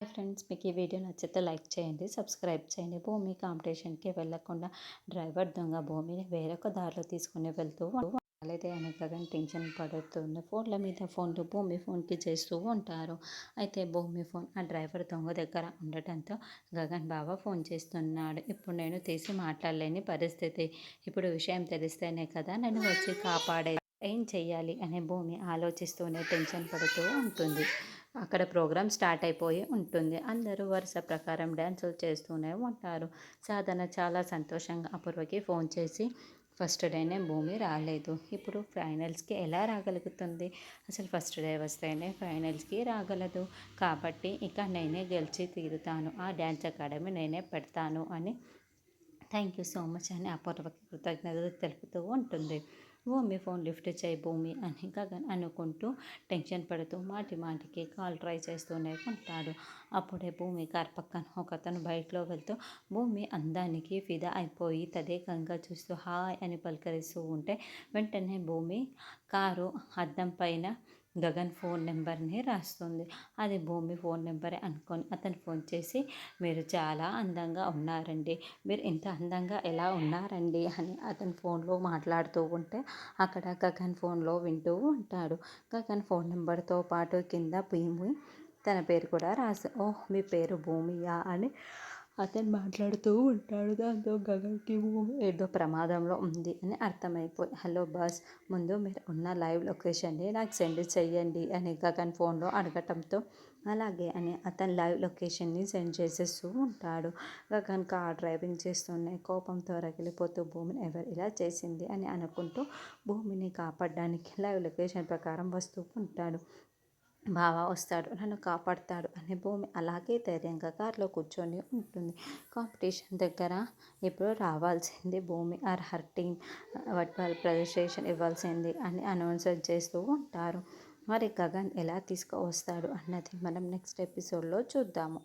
Friends మీకు ఈ video నచ్చితే లైక్ చేయండి సబ్స్క్రైబ్ చేయండి. భూమి కాంపిటీషన్కి వెళ్ళకుండా డ్రైవర్ దొంగ భూమిని వేరొక దారిలో తీసుకుని వెళ్తూ వాళ్ళైతే అని గగన్ టెన్షన్ పడుతుంది ఫోన్ల మీద ఫోన్లు భూమి ఫోన్కి చేస్తూ ఉంటారు. అయితే భూమి ఫోన్ ఆ డ్రైవర్ దొంగ దగ్గర ఉండటంతో గగన్ బాబా ఫోన్ చేస్తున్నాడు. ఇప్పుడు నేను తీసి మాట్లాడలేని పరిస్థితి. ఇప్పుడు విషయం తెలిస్తేనే కదా నన్ను వచ్చి కాపాడే ఏం చెయ్యాలి? అనే భూమి ఆలోచిస్తూనే టెన్షన్ పడుతూ ఉంటుంది. అక్కడ ప్రోగ్రామ్ స్టార్ట్ అయిపోయి ఉంటుంది. అందరూ వరుస ప్రకారం డ్యాన్సులు చేస్తూనే ఉంటారు. సాధన చాలా సంతోషంగా అపూర్వకి ఫోన్ చేసి ఫస్ట్ డేనే భూమి రాలేదు. ఇప్పుడు ఫైనల్స్కి ఎలా రాగలుగుతుంది? అసలు ఫస్ట్ డే వస్తేనే ఫైనల్స్కి రాగలదు. కాబట్టి ఇక నేనే గెలిచి తీరుతాను. ఆ డ్యాన్స్ అకాడమీ నేనే పెడతాను అని. థ్యాంక్ యూ సో మచ్ అని అపూర్వకి కృతజ్ఞతలు తెలుపుతూ ఉంటుంది. భూమి ఫోన్ లిఫ్ట్ చేయి భూమి అని గగన్ అనుకుంటూ టెన్షన్ పడుతూ మాటి మాటికి కాల్ ట్రై చేస్తూనే ఉంటాడు. అప్పుడే భూమి కార్ పక్కన ఒకతను బైక్లో వెళ్తూ భూమి అందానికి ఫిదా అయిపోయి తదేకంగా చూస్తూ హాయ్ అని పలకరిస్తూ ఉంటే వెంటనే భూమి కారు అద్దం పైన గగన్ ఫోన్ నెంబర్ని రాస్తుంది. అది భూమి ఫోన్ నెంబరే అనుకొని అతను ఫోన్ చేసి మీరు చాలా అందంగా ఉన్నారండి. మీరు ఇంత అందంగా ఎలా ఉన్నారండి? అని అతను ఫోన్లో మాట్లాడుతూ ఉంటే అక్కడ గగన్ ఫోన్లో వింటూ ఉంటాడు. గగన్ ఫోన్ నెంబర్తో పాటు కింద భూమి తన పేరు కూడా రాసి ఓహ్ మీ పేరు భూమియా? అని అతను మాట్లాడుతూ ఉంటాడు. దాంతో గగన్కి ఏదో ప్రమాదంలో ఉంది అని అర్థమైపోయి హలో బాస్ ముందు మీరు ఉన్న లైవ్ లొకేషన్ని నాకు సెండ్ చెయ్యండి అని గగన్ ఫోన్లో అడగటంతో అలాగే అని అతను లైవ్ లొకేషన్ని సెండ్ చేసేస్తూ ఉంటాడు. గగన్ కార్ డ్రైవింగ్ చేస్తూనే కోపంతో రగిలిపోతూ భూమిని ఎవరు ఇలా చేసింది? అని అనుకుంటూ భూమిని కాపాడడానికి లైవ్ లొకేషన్ ప్రకారం వస్తూ ఉంటాడు. బావ వస్తాడు నన్ను కాపాడుతాడు అనే భూమి అలాగే ధైర్యంగా కారులో కూర్చొని ఉంటుంది. కాంపిటీషన్ దగ్గర ఇప్పుడు రావాల్సింది భూమి ఆర్ హర్ టీమ్ వర్చువల్ ప్రదర్శన ఇవ్వాల్సింది అని అనౌన్సర్ చేస్తూ ఉంటారు. మరి గగన్ ఎలా తీసుకువస్తాడు అన్నది మనం నెక్స్ట్ ఎపిసోడ్లో చూద్దాము.